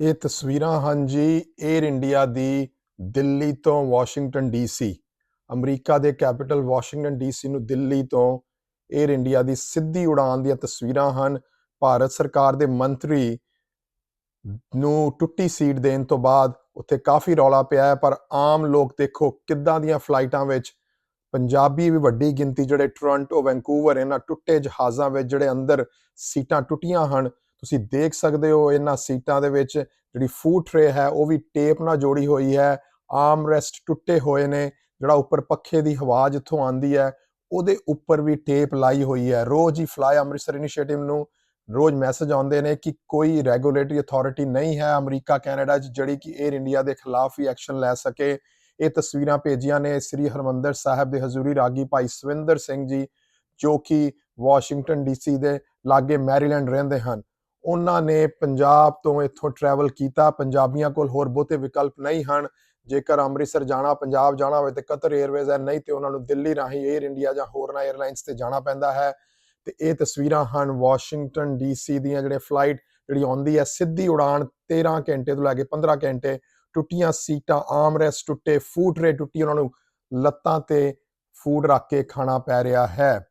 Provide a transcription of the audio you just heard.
ਇਹ ਤਸਵੀਰਾਂ ਹਨ ਜੀ 에ਅਰ ਇੰਡੀਆ ਦੀ ਦਿੱਲੀ ਤੋਂ ਵਾਸ਼ਿੰਗਟਨ ਡੀਸੀ ਅਮਰੀਕਾ ਦੇ ਕੈਪੀਟਲ ਵਾਸ਼ਿੰਗਟਨ ਡੀਸੀ ਨੂੰ ਦਿੱਲੀ ਤੋਂ 에ਅਰ ਇੰਡੀਆ ਦੀ ਸਿੱਧੀ ਉਡਾਨ ਦੀਆਂ ਤਸਵੀਰਾਂ ਹਨ। ਭਾਰਤ ਸਰਕਾਰ ਦੇ ਮੰਤਰੀ ਨੂੰ ਟੁੱਟੀ ਸੀਟ ਦੇਣ ਤੋਂ ਬਾਅਦ ਉੱਥੇ ਕਾਫੀ ਰੌਲਾ ਪਿਆ ਹੈ, ਪਰ ਆਮ ਲੋਕ ਦੇਖੋ ਕਿੱਦਾਂ ਦੀਆਂ ਫਲਾਈਟਾਂ ਵਿੱਚ ਪੰਜਾਬੀ ਵੀ ਵੱਡੀ ਗਿਣਤੀ ਜਿਹੜੇ ਟੋਰਾਂਟੋ ਵੈਂਕੂਵਰ ਇਹਨਾਂ ਟੁੱਟੇ ਜਹਾਜ਼ਾਂ ਵਿੱਚ ਜਿਹੜੇ ਅੰਦਰ ਸੀਟਾਂ ਟੁੱਟੀਆਂ ਹਨ ਤੁਸੀਂ ਦੇਖ ਸਕਦੇ ਹੋ ਇਹਨਾਂ ਸੀਟਾਂ ਦੇ ਵਿੱਚ ਜਿਹੜੀ ਫੂਡ ਟਰੇ ਹੈ, ਉਹ ਵੀ ਟੇਪ ਨਾਲ ਜੋੜੀ ਹੋਈ ਹੈ ਆਰਮ ਰੈਸਟ ਟੁੱਟੇ ਹੋਏ ਨੇ, ਜਿਹੜਾ ਉੱਪਰ ਪੱਖੇ ਦੀ ਹਵਾ ਜਿੱਥੋਂ ਆਉਂਦੀ ਹੈ, ਉਹਦੇ ਉੱਪਰ ਵੀ ਟੇਪ ਲਾਈ ਹੋਈ ਹੈ। ਰੋਜ਼ ਹੀ ਫਲਾਈ ਅੰਮ੍ਰਿਤਸਰ ਇਨੀਸ਼ੀਏਟਿਵ ਨੂੰ ਰੋਜ਼ ਮੈਸੇਜ ਆਉਂਦੇ ਨੇ ਕਿ ਕੋਈ ਰੈਗੂਲੇਟਰੀ ਅਥਾਰਟੀ ਨਹੀਂ ਹੈ ਅਮਰੀਕਾ, ਕੈਨੇਡਾ 'ਚ, ਜਿਹੜੀ ਕਿ 에ਅਰ ਇੰਡੀਆ ਦੇ ਖਿਲਾਫ ਵੀ ਐਕਸ਼ਨ ਲੈ ਸਕੇ। ਇਹ ਤਸਵੀਰਾਂ ਭੇਜੀਆਂ ਨੇ ਸ੍ਰੀ ਹਰਮੰਦਰ ਸਾਹਿਬ ਦੇ ਹਜ਼ੂਰੀ ਰਾਗੀ ਭਾਈ ਸਵਿੰਦਰ ਸਿੰਘ ਜੀ, ਜੋ ਕਿ ਵਾਸ਼ਿੰਗਟਨ ਡੀਸੀ ਦੇ ਲਾਗੇ ਮੈਰੀਲੈਂਡ ਰਹਿੰਦੇ ਹਨ। ਉਹਨਾਂ ਨੇ ਪੰਜਾਬ ਤੋਂ ਇੱਥੋਂ ਟਰੈਵਲ ਕੀਤਾ, ਪੰਜਾਬੀਆਂ ਕੋਲ ਹੋਰ ਬਹੁਤੇ ਵਿਕਲਪ ਨਹੀਂ ਹਨ। ਜੇਕਰ ਅੰਮ੍ਰਿਤਸਰ ਜਾਣਾ, ਪੰਜਾਬ ਜਾਣਾ ਹੋਵੇ ਤੇ ਕਤਰ 에ਅਰਵੇਜ਼ ਹੈ, ਨਹੀਂ ਤੇ ਉਹਨਾਂ ਨੂੰ ਦਿੱਲੀ ਰਾਹੀਂ 에ਅਰ ਇੰਡੀਆ ਜਾਂ ਹੋਰਨਾਂ 에ਅਰਲਾਈਨਸ ਤੇ ਜਾਣਾ ਪੈਂਦਾ ਹੈ। ਤੇ ਇਹ ਤਸਵੀਰਾਂ ਹਨ ਵਾਸ਼ਿੰਗਟਨ ਡੀਸੀ ਦੀਆਂ ਜਿਹੜੇ ਫਲਾਈਟ ਜਿਹੜੀ ਆਉਂਦੀ ਹੈ, ਸਿੱਧੀ ਉਡਾਨ 13 ਘੰਟੇ ਤੋਂ ਲੈ ਕੇ 15 ਘੰਟੇ ਟੁੱਟੀਆਂ ਸੀਟਾਂ, ਆਮ ਰੈਸ ਟੁੱਟੇ ਫੂਟ ਰੇ ਟੁੱਟੀ, ਉਹਨਾਂ ਨੂੰ ਲੱਤਾਂ ਤੇ ਫੂਡ ਰੱਖ ਕੇ ਖਾਣਾ ਪੈ ਰਿਹਾ ਹੈ।